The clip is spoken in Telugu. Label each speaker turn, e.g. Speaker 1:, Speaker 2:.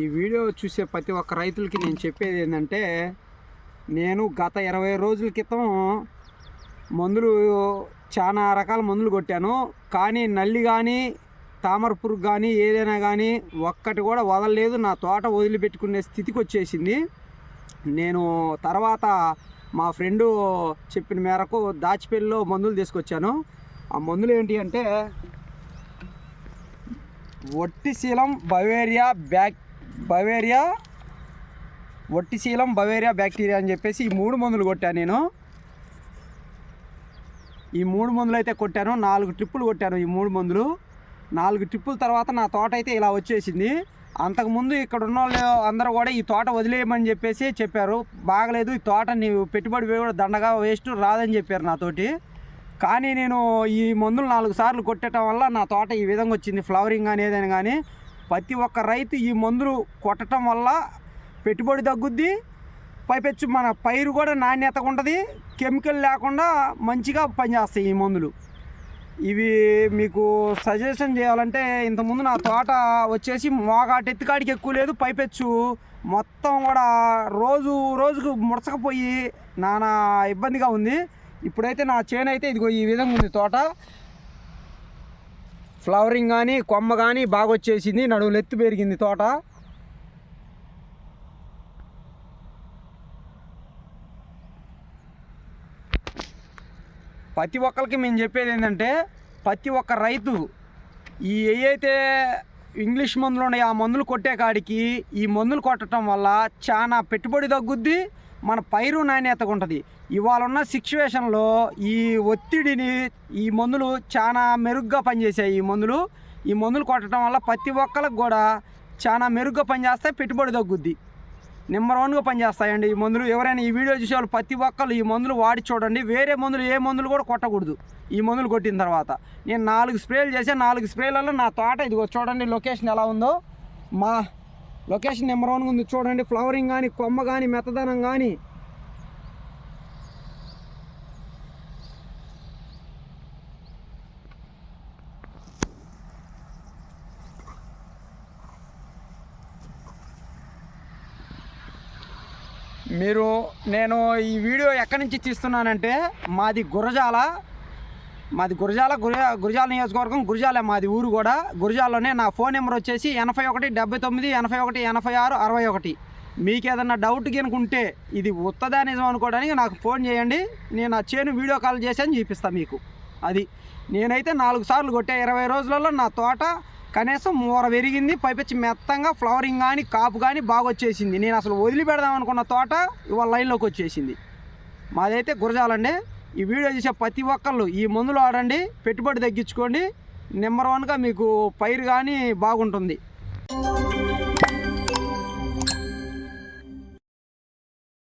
Speaker 1: ఈ వీడియో చూసే ప్రతి ఒక్క రైతులకి నేను చెప్పేది ఏంటంటే నేను గత ఇరవై రోజుల క్రితం మందులు చాలా రకాల మందులు కొట్టాను. కానీ నల్లి కానీ తామర పురుగు కానీ ఏదైనా కానీ ఒక్కటి కూడా వదలలేదు. నా తోట వదిలిపెట్టుకునే స్థితికి వచ్చేసింది. నేను తర్వాత మా ఫ్రెండు చెప్పిన మేరకు దాచిపల్లిలో మందులు తీసుకొచ్చాను. ఆ మందులు ఏంటి అంటే ఒట్టిశీలం బవేరియా బ్యాక్ బవేరియా ఒట్టిశీలం బవేరియా బ్యాక్టీరియా అని చెప్పేసి ఈ మూడు మందులు కొట్టాను నేను. ఈ మూడు మందులు అయితే కొట్టాను నాలుగు ట్రిప్పులు కొట్టాను ఈ మూడు మందులు. నాలుగు ట్రిప్పుల తర్వాత నా తోట అయితే ఇలా వచ్చేసింది. అంతకుముందు ఇక్కడ ఉన్న వాళ్ళు అందరూ కూడా ఈ తోట వదిలేయమని చెప్పేసి చెప్పారు. బాగలేదు ఈ తోట నీవు పెట్టుబడి కూడా దండగా వేస్ట్ రాదని చెప్పారు నాతోటి. కానీ నేను ఈ మందులు నాలుగు సార్లు కొట్టడం వల్ల నా తోట ఈ విధంగా వచ్చింది ఫ్లవరింగ్ కానీ ఏదైనా కానీ ప్రతి ఒక్క రైతు ఈ మందులు కొట్టడం వల్ల పెట్టుబడి తగ్గుద్ది. పైపెచ్చు మన పైరు కూడా నాణ్యతగా ఉంటుంది. కెమికల్ లేకుండా మంచిగా పనిచేస్తాయి ఈ మందులు. ఇవి మీకు సజెషన్ చేయాలంటే ఇంతకుముందు నా తోట వచ్చేసి మోగాటి ఎత్తుకాడికి ఎక్కువ లేదు. పైపెచ్చు మొత్తం కూడా రోజు రోజుకు ముడసకపోయి నానా ఇబ్బందిగా ఉంది. ఇప్పుడైతే నా చేను అయితే ఇదిగో ఈ విధంగా ఉంది తోట. ఫ్లవరింగ్ కానీ కొమ్మ కానీ బాగా వచ్చేసింది నడువులు ఎత్తు పెరిగింది తోట. ప్రతి ఒక్కరికి మేము చెప్పేది ఏంటంటే ప్రతి ఒక్క రైతు ఈ ఏవైతే ఇంగ్లీష్ మందులు ఉన్నాయి ఆ మందులు కొట్టే కాడికి ఈ మందులు కొట్టడం వల్ల చాలా పెట్టుబడి తగ్గుద్ది మన పైరు నాణ్యతగా ఉంటుంది ఇవాళ ఉన్న సిచ్యువేషన్లో ఈ ఒత్తిడిని ఈ మందులు చాలా మెరుగ్గా పనిచేసాయి ఈ మందులు. ఈ మందులు కొట్టడం వల్ల ప్రతి ఒక్కరికి కూడా చాలా మెరుగ్గా పనిచేస్తాయి పెట్టుబడి తగ్గుద్ది. నెంబర్ వన్గా పనిచేస్తాయండి ఈ మందులు. ఎవరైనా ఈ వీడియో చూసే వాళ్ళు ప్రతి ఒక్కరు ఈ మందులు వాడి చూడండి. వేరే మందులు ఏ మందులు కూడా కొట్టకూడదు. ఈ మందులు కొట్టిన తర్వాత నేను నాలుగు స్ప్రేలు చేసే నాలుగు స్ప్రేలలో నా తోట ఇదిగో చూడండి లొకేషన్ ఎలా ఉందో. మా లొకేషన్ నెంబర్ వన్గా ఉంది చూడండి. ఫ్లవరింగ్ కానీ కొమ్మ కానీ మెత్తదనం కానీ మీరు నేను ఈ వీడియో ఎక్కడి నుంచి తీస్తున్నానంటే మాది గురజాల మాది గురజాల గుర గురజాల నియోజకవర్గం గురజాల మాది ఊరు కూడా. గురజాలలోనే నా ఫోన్ నెంబర్ వచ్చేసి ఎనభై ఒకటి డెబ్బై తొమ్మిది ఎనభై ఒకటి ఎనభై ఆరు అరవై ఒకటి. మీకు ఏదన్నా డౌట్ కనుకుంటే ఇది ఉత్తదా నిజం అనుకోవడానికి నాకు ఫోన్ చేయండి. నేను ఆ చేను వీడియో కాల్ చేసి అని చూపిస్తాను మీకు. అది నేనైతే నాలుగు సార్లు కొట్టే ఇరవై రోజులలో నా తోట కనీసం మూర పెరిగింది పైపెచ్చి మెత్తంగా ఫ్లవరింగ్ కానీ కాపు కానీ బాగా వచ్చేసింది. నేను అసలు వదిలిపెడదాం అనుకున్న తోట ఇవాళ లైన్లోకి వచ్చేసింది. మాదైతే గురజాలండి ఈ వీడియో చూసే ప్రతి ఒక్కళ్ళు ఈ మందులు ఆడండి పెట్టుబడి తగ్గించుకోండి. నెంబర్ వన్గా మీకు పైరు కానీ బాగుంటుంది.